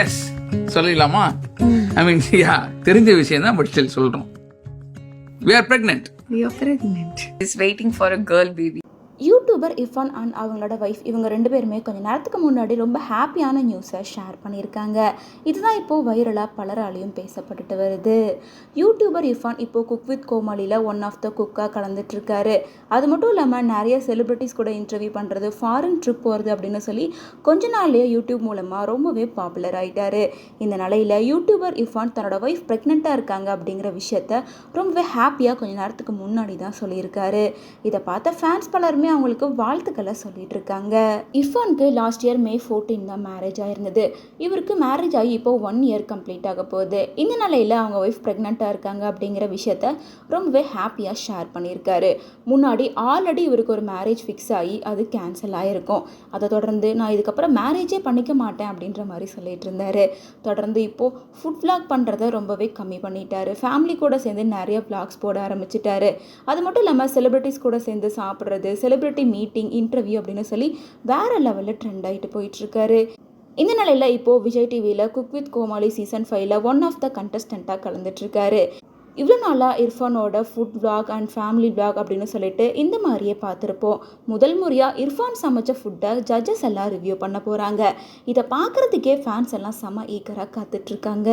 S சொல்லிடலாமா ஐ மீன் யா தெரிஞ்ச விஷயம் தான் பட் ஸ்டில் சொல்கிறோம் we are pregnant You're pregnant. He's waiting for a girl baby. Youtuber Irfan and அவங்களோட ஒய்ஃப் இவங்க ரெண்டு பேருமே கொஞ்ச நேரத்துக்கு முன்னாடி ரொம்ப ஹாப்பியான நியூஸை ஷேர் பண்ணியிருக்காங்க. இதுதான் இப்போது வைரலாக பலராலையும் பேசப்பட்டுட்டு வருது. யூடியூபர் இஃபான் இப்போது குக் வித் கோமாளியில் ஒன் ஆஃப் த குக்காக கலந்துட்டுருக்காரு. அது மட்டும் இல்லாமல் நிறைய செலிப்ரிட்டிஸ் கூட இன்டர்வியூ பண்ணுறது ஃபாரின் ட்ரிப் போகிறது அப்படின்னு சொல்லி கொஞ்ச நாள்லேயே யூடியூப் மூலமாக ரொம்பவே பாப்புலர் ஆகிட்டாரு இந்த நிலையில் யூடியூபர் இஃபான் தன்னோட ஒய்ஃப் ப்ரெக்னெண்ட்டாக இருக்காங்க அப்படிங்கிற விஷயத்த ரொம்பவே ஹாப்பியாக கொஞ்ச நேரத்துக்கு முன்னாடி தான் சொல்லியிருக்காரு. இதை பார்த்த ஃபேன்ஸ் பலருமே அவங்களுக்கு வாழ்த்துக்களை சொல்லிட்டு இருக்காங்க இர்ஃபானுக்கு லாஸ்ட் இயர் மே ஃபோர்டீன் தான் மேரேஜ் ஆயிருந்தது. இவருக்கு மேரேஜ் ஆகி இப்போ ஒன் இயர் கம்ப்ளீட் ஆக போகுது. இந்த நிலையில் அவங்க ஒய்ஃப் ப்ரெக்னெண்ட்டாக இருக்காங்க அப்படிங்கிற விஷயத்த ரொம்பவே ஹாப்பியாக ஷேர் பண்ணியிருக்காரு. முன்னாடி ஆல்ரெடி இவருக்கு ஒரு மேரேஜ் ஃபிக்ஸ் ஆகி அது கேன்சல் ஆகிருக்கும் அதை தொடர்ந்து நான் இதுக்கப்புறம் மேரேஜே பண்ணிக்க மாட்டேன் அப்படின்ற மாதிரி சொல்லிட்டு இருந்தாரு தொடர்ந்து இப்போது ஃபுட் விளாக் பண்ணுறத ரொம்பவே கம்மி பண்ணிட்டாரு. ஃபேமிலி கூட சேர்ந்து நிறைய vlogs போட ஆரம்பிச்சிட்டாரு. அது மட்டும் இல்லாமல் செலிபிரிட்டிஸ் கூட சேர்ந்து சாப்பிட்றது செலிபிரிட்டி மீட்டிங் இன்டர்வியூ அப்படின்னு சொல்லி வேற லெவலில் ட்ரெண்ட் ஆகிட்டு போயிட்டுருக்காரு. இந்த நிலையில் இப்போது விஜய் டிவியில் குக் வித் கோமாளி சீசன் ஃபைவ்ல ஒன் ஆஃப் த கண்டஸ்டண்ட்டாக கலந்துட்டுருக்காரு. இவ்வளோ நாளாக இர்ஃபானோட food blog and family blog அப்படின்னு சொல்லிட்டு இந்த மாதிரியே பார்த்துருப்போம். முதல் முறையாக இர்ஃபான் சமைச்ச ஃபுட்டை ஜட்ஜஸ் எல்லாம் ரிவ்யூ பண்ண போகிறாங்க இதை பார்க்குறதுக்கே ஃபேன்ஸ் எல்லாம் செம ஈக்கராக காத்துட்ருக்காங்க